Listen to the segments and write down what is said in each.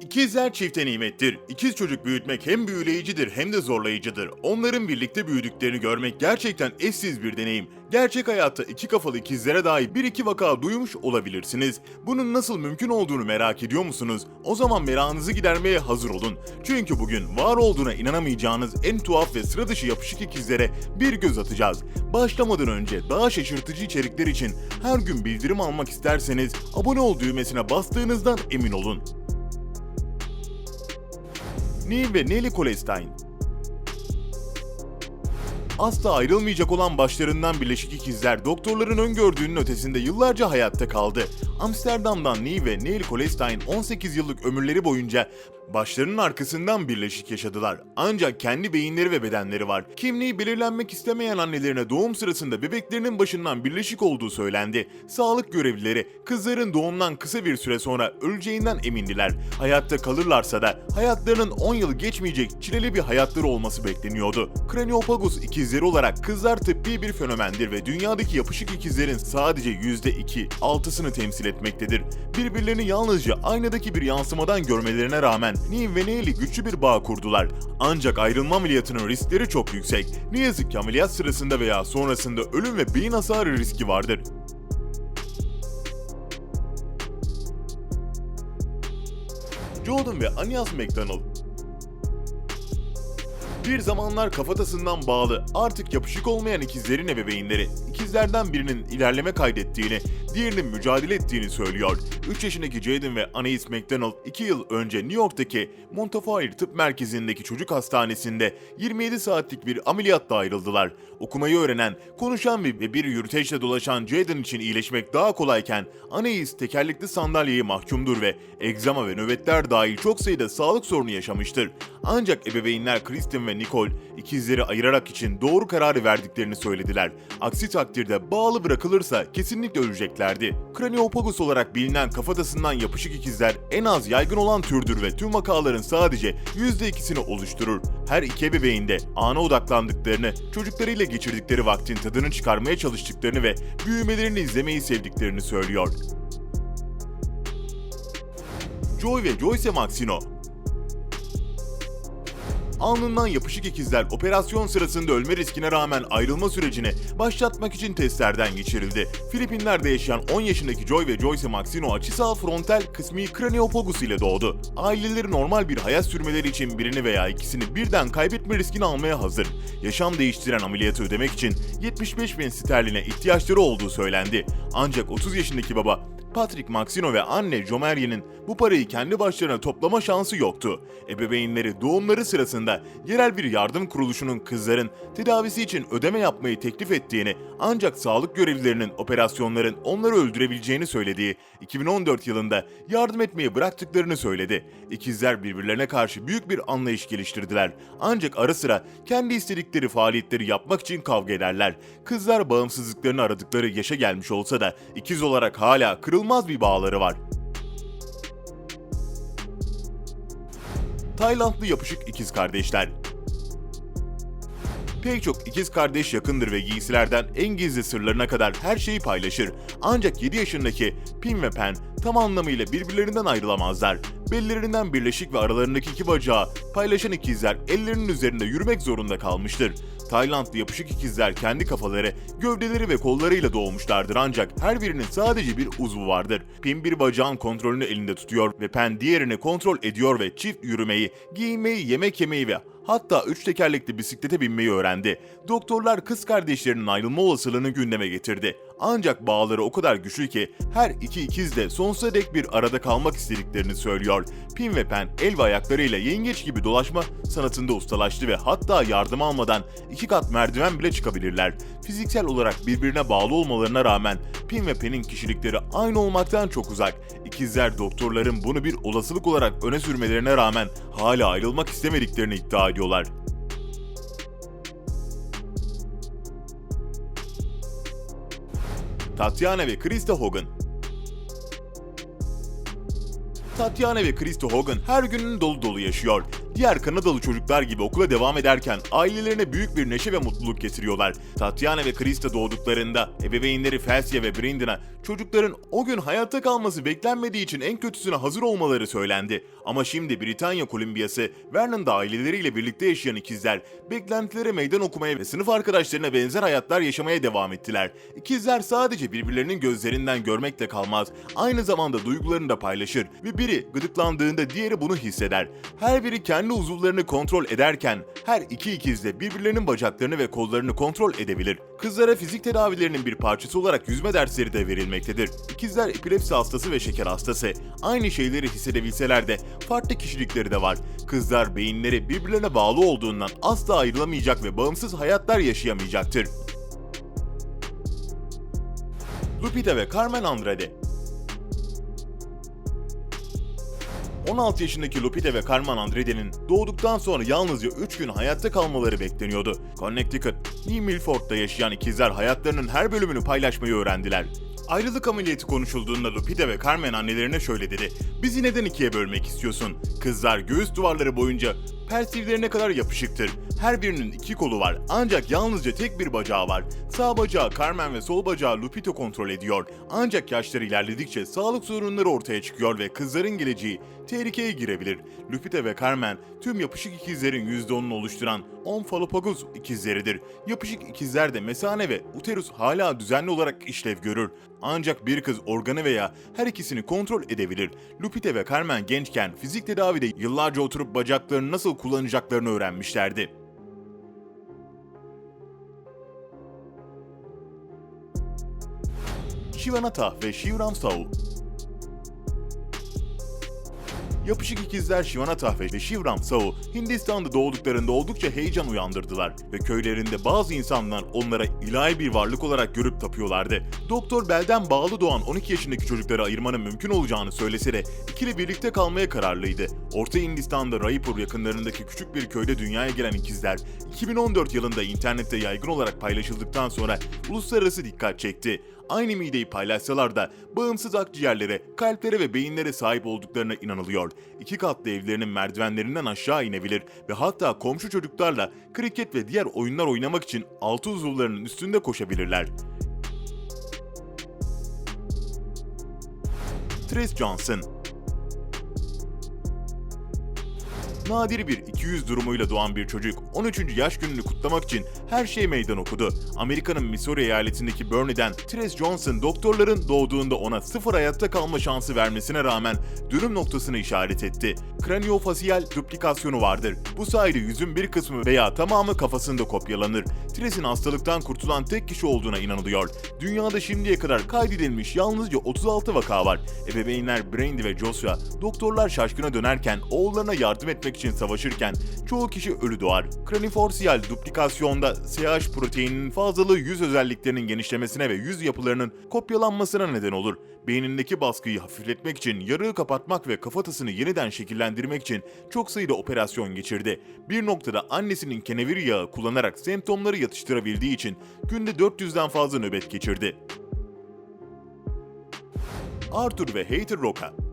İkizler çifte nimettir. İkiz çocuk büyütmek hem büyüleyicidir hem de zorlayıcıdır. Onların birlikte büyüdüklerini görmek gerçekten eşsiz bir deneyim. Gerçek hayatta iki kafalı ikizlere dair bir iki vaka duymuş olabilirsiniz. Bunun nasıl mümkün olduğunu merak ediyor musunuz? O zaman merakınızı gidermeye hazır olun. Çünkü bugün var olduğuna inanamayacağınız en tuhaf ve sıra dışı yapışık ikizlere bir göz atacağız. Başlamadan önce daha şaşırtıcı içerikler için her gün bildirim almak isterseniz abone ol düğmesine bastığınızdan emin olun. Neil ve Nelly Kolestein. Asla ayrılmayacak olan başlarından birleşik ikizler doktorların öngördüğünün ötesinde yıllarca hayatta kaldı. Amsterdam'dan Neil ve Neil Kolestein 18 yıllık ömürleri boyunca başlarının arkasından birleşik yaşadılar. Ancak kendi beyinleri ve bedenleri var. Kimliği belirlenmek istemeyen annelerine doğum sırasında bebeklerinin başından birleşik olduğu söylendi. Sağlık görevlileri kızların doğumdan kısa bir süre sonra öleceğinden emindiler. Hayatta kalırlarsa da hayatlarının 10 yıl geçmeyecek çileli bir hayatları olması bekleniyordu. Craniopagus ikizleri olarak kızlar tıbbi bir fenomendir ve dünyadaki yapışık ikizlerin sadece %2, 6'sını temsil etmektedir. Birbirlerini yalnızca aynadaki bir yansımadan görmelerine rağmen Neil ve Neil'i güçlü bir bağ kurdular. Ancak ayrılma ameliyatının riskleri çok yüksek. Ne yazık ki ameliyat sırasında veya sonrasında ölüm ve beyin hasarı riski vardır. Jordan ve Anias McDonald bir zamanlar kafatasından bağlı, artık yapışık olmayan ikizlerin ebeveynleri, ikizlerden birinin ilerleme kaydettiğini, diğerinin mücadele ettiğini söylüyor. 3 yaşındaki Jaden ve Anais McDonald 2 yıl önce New York'taki Montefiore Tıp Merkezi'ndeki çocuk hastanesinde 27 saatlik bir ameliyatla ayrıldılar. Okumayı öğrenen, konuşan ve bir yürüteçle dolaşan Jaden için iyileşmek daha kolayken Anais tekerlekli sandalyeye mahkumdur ve egzama ve nöbetler dahil çok sayıda sağlık sorunu yaşamıştır. Ancak ebeveynler Kristen ve Nicole ikizleri ayırarak için doğru kararı verdiklerini söylediler. Aksi takdirde bağlı bırakılırsa kesinlikle öleceklerdi. Craniopagus olarak bilinen kafatasından yapışık ikizler en az yaygın olan türdür ve tüm vakaların sadece %2'sini oluşturur. Her iki ebeveyn de ana odaklandıklarını, çocuklarıyla geçirdikleri vaktin tadını çıkarmaya çalıştıklarını ve büyümelerini izlemeyi sevdiklerini söylüyor. Joy ve Joyce Maxino Alnından yapışık ikizler operasyon sırasında ölme riskine rağmen ayrılma sürecini başlatmak için testlerden geçirildi. Filipinler'de yaşayan 10 yaşındaki Joy ve Joyce Maxino açısal frontal kısmi kraniopagus ile doğdu. Aileleri normal bir hayat sürmeleri için birini veya ikisini birden kaybetme riskini almaya hazır. Yaşam değiştiren ameliyatı ödemek için 75 bin sterline ihtiyaçları olduğu söylendi. Ancak 30 yaşındaki baba Patrick Maxino ve anne Jomerye'nin bu parayı kendi başlarına toplama şansı yoktu. Ebeveynleri doğumları sırasında yerel bir yardım kuruluşunun kızların tedavisi için ödeme yapmayı teklif ettiğini ancak sağlık görevlilerinin operasyonların onları öldürebileceğini söylediği 2014 yılında yardım etmeyi bıraktıklarını söyledi. İkizler birbirlerine karşı büyük bir anlayış geliştirdiler. Ancak ara sıra kendi istedikleri faaliyetleri yapmak için kavga ederler. Kızlar bağımsızlıklarını aradıkları yaşa gelmiş olsa da ikiz olarak hala kırılmaz bir bağları var. Taylandlı yapışık ikiz kardeşler. Pek çok ikiz kardeş yakındır ve giysilerden en gizli sırlarına kadar her şeyi paylaşır. Ancak 7 yaşındaki Pin ve Pen tam anlamıyla birbirlerinden ayrılamazlar. Bellerinden birleşik ve aralarındaki iki bacağı paylaşan ikizler ellerinin üzerinde yürümek zorunda kalmıştır. Taylandlı yapışık ikizler kendi kafaları, gövdeleri ve kollarıyla doğmuşlardır ancak her birinin sadece bir uzvu vardır. Pin bir bacağın kontrolünü elinde tutuyor ve Pen diğerini kontrol ediyor ve çift yürümeyi, giyinmeyi, yemek yemeyi ve Hatta üç tekerlekli bisiklete binmeyi öğrendi. Doktorlar kız kardeşlerinin ayrılma olasılığını gündeme getirdi. Ancak bağları o kadar güçlü ki her iki ikiz de sonsuza dek bir arada kalmak istediklerini söylüyor. Pin ve Pen el ve ayaklarıyla yengeç gibi dolaşma sanatında ustalaştı ve hatta yardım almadan iki kat merdiven bile çıkabilirler. Fiziksel olarak birbirine bağlı olmalarına rağmen Pin ve Pen'in kişilikleri aynı olmaktan çok uzak. İkizler doktorların bunu bir olasılık olarak öne sürmelerine rağmen hala ayrılmak istemediklerini iddia ediyorlar. Tatiana ve Krista Hogan Tatiana ve Christy Hogan her gününü dolu dolu yaşıyor. Diğer Kanadalı çocuklar gibi okula devam ederken ailelerine büyük bir neşe ve mutluluk getiriyorlar. Tatiana ve Christy doğduklarında ebeveynleri Felsia ve Brendan'a çocukların o gün hayatta kalması beklenmediği için en kötüsüne hazır olmaları söylendi. Ama şimdi Britanya Kolumbiyası, Vernon'da aileleriyle birlikte yaşayan ikizler, beklentilere meydan okumaya ve sınıf arkadaşlarına benzer hayatlar yaşamaya devam ettiler. İkizler sadece birbirlerinin gözlerinden görmekle kalmaz, aynı zamanda duygularını da paylaşır ve biri gıdıklandığında diğeri bunu hisseder. Her biri kendi uzuvlarını kontrol ederken her iki ikiz de birbirlerinin bacaklarını ve kollarını kontrol edebilir. Kızlara fizik tedavilerinin bir parçası olarak yüzme dersleri de verilmektedir. İkizler epilepsi hastası ve şeker hastası. Aynı şeyleri hissedebilseler de farklı kişilikleri de var. Kızlar beyinleri birbirlerine bağlı olduğundan asla ayrılamayacak ve bağımsız hayatlar yaşayamayacaktır. Lupita ve Carmen Andrade 16 yaşındaki Lupita ve Carmen Andrade'nin doğduktan sonra yalnızca 3 gün hayatta kalmaları bekleniyordu. Connecticut, New Milford'da yaşayan ikizler hayatlarının her bölümünü paylaşmayı öğrendiler. Ayrılık ameliyatı konuşulduğunda Lupita ve Carmen annelerine şöyle dedi. Bizi neden ikiye bölmek istiyorsun? Kızlar göğüs duvarları boyunca persivlerine kadar yapışıktır. Her birinin iki kolu var ancak yalnızca tek bir bacağı var. Sağ bacağı Carmen ve sol bacağı Lupita kontrol ediyor. Ancak yaşları ilerledikçe sağlık sorunları ortaya çıkıyor ve kızların geleceği tehlikeye girebilir. Lupita ve Carmen tüm yapışık ikizlerin %10'unu oluşturan Omphalopagus ikizleridir. Yapışık ikizlerde mesane ve uterus hala düzenli olarak işlev görür. Ancak bir kız organı veya her ikisini kontrol edebilir. Lupita ve Carmen gençken fizik tedavide yıllarca oturup bacaklarını nasıl kullanacaklarını öğrenmişlerdi. Shivanatha ve Shivram Sahu Yapışık ikizler Shivanatha ve Shivram Sahu Hindistan'da doğduklarında oldukça heyecan uyandırdılar ve köylerinde bazı insanlar onlara ilahi bir varlık olarak görüp tapıyorlardı. Doktor belden bağlı doğan 12 yaşındaki çocukları ayırmanın mümkün olacağını söylese de ikili birlikte kalmaya kararlıydı. Orta Hindistan'da Raipur yakınlarındaki küçük bir köyde dünyaya gelen ikizler 2014 yılında internette yaygın olarak paylaşıldıktan sonra uluslararası dikkat çekti aynı mideyi paylaşsalar da bağımsız akciğerlere, kalplere ve beyinlere sahip olduklarına inanılıyor. İki katlı evlerinin merdivenlerinden aşağı inebilir ve hatta komşu çocuklarla kriket ve diğer oyunlar oynamak için altı uzuvlarının üstünde koşabilirler. Trace Johnson Nadir bir 200 durumuyla doğan bir çocuk 13. yaş gününü kutlamak için her şey meydan okudu. Amerika'nın Missouri eyaletindeki Bernie'den Trace Johnson doktorların doğduğunda ona sıfır hayatta kalma şansı vermesine rağmen dönüm noktasını işaret etti. Kraniofasyal duplikasyonu vardır. Bu sayede yüzün bir kısmı veya tamamı kafasında kopyalanır. Trace'in hastalıktan kurtulan tek kişi olduğuna inanılıyor. Dünyada şimdiye kadar kaydedilmiş yalnızca 36 vaka var. Ebeveynler Brandy ve Joshua doktorlar şaşkına dönerken oğullarına yardım etmek için savaşırken çoğu kişi ölü doğar. Kraniforsiyal duplikasyonda SH proteininin fazlalığı yüz özelliklerinin genişlemesine ve yüz yapılarının kopyalanmasına neden olur. Beynindeki baskıyı hafifletmek için yarığı kapatmak ve kafatasını yeniden şekillendirmek için çok sayıda operasyon geçirdi. Bir noktada annesinin kenevir yağı kullanarak semptomları yatıştırabildiği için günde 400'den fazla nöbet geçirdi. Arthur ve Hater Roca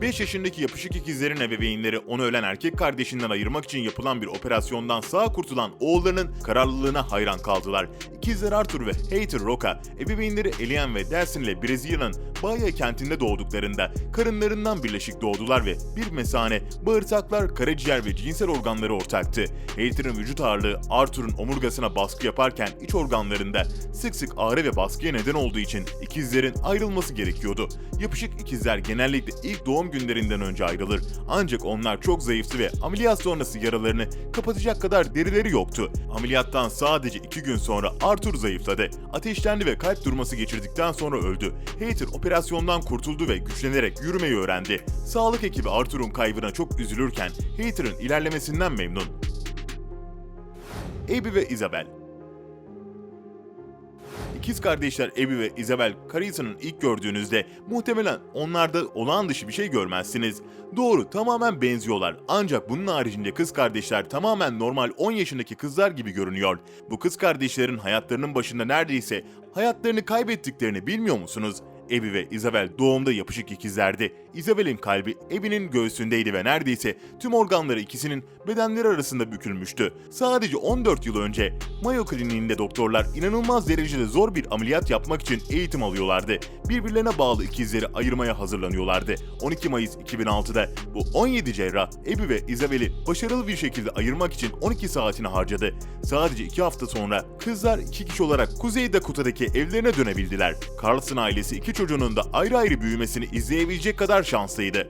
5 yaşındaki yapışık ikizlerin ebeveynleri onu ölen erkek kardeşinden ayırmak için yapılan bir operasyondan sağ kurtulan oğullarının kararlılığına hayran kaldılar. İkizler Arthur ve Hater Roca, ebeveynleri Elian ve Delsin ile Brezilya'nın Bahia kentinde doğduklarında karınlarından birleşik doğdular ve bir mesane, bağırsaklar, karaciğer ve cinsel organları ortaktı. Hater'ın vücut ağırlığı Arthur'un omurgasına baskı yaparken iç organlarında sık sık ağrı ve baskıya neden olduğu için ikizlerin ayrılması gerekiyordu. Yapışık ikizler genellikle ilk doğum günlerinden önce ayrılır. Ancak onlar çok zayıftı ve ameliyat sonrası yaralarını kapatacak kadar derileri yoktu. Ameliyattan sadece 2 gün sonra Arthur zayıfladı. Ateşlendi ve kalp durması geçirdikten sonra öldü. Hater operasyondan kurtuldu ve güçlenerek yürümeyi öğrendi. Sağlık ekibi Arthur'un kaybına çok üzülürken Hater'ın ilerlemesinden memnun. Abby ve Isabel İkiz kardeşler Abby ve Isabel Carisa'nın ilk gördüğünüzde muhtemelen onlarda olağan dışı bir şey görmezsiniz. Doğru tamamen benziyorlar ancak bunun haricinde kız kardeşler tamamen normal 10 yaşındaki kızlar gibi görünüyor. Bu kız kardeşlerin hayatlarının başında neredeyse hayatlarını kaybettiklerini bilmiyor musunuz? Abby ve Isabel doğumda yapışık ikizlerdi. Isabel'in kalbi Abby'nin göğsündeydi ve neredeyse tüm organları ikisinin bedenleri arasında bükülmüştü. Sadece 14 yıl önce Mayo Kliniğinde doktorlar inanılmaz derecede zor bir ameliyat yapmak için eğitim alıyorlardı. Birbirlerine bağlı ikizleri ayırmaya hazırlanıyorlardı. 12 Mayıs 2006'da bu 17 cerrah Abby ve Isabel'i başarılı bir şekilde ayırmak için 12 saatini harcadı. Sadece 2 hafta sonra kızlar iki kişi olarak Kuzey Dakota'daki evlerine dönebildiler. Carlson ailesi iki çocuğunun da ayrı ayrı büyümesini izleyebilecek kadar şanslıydı.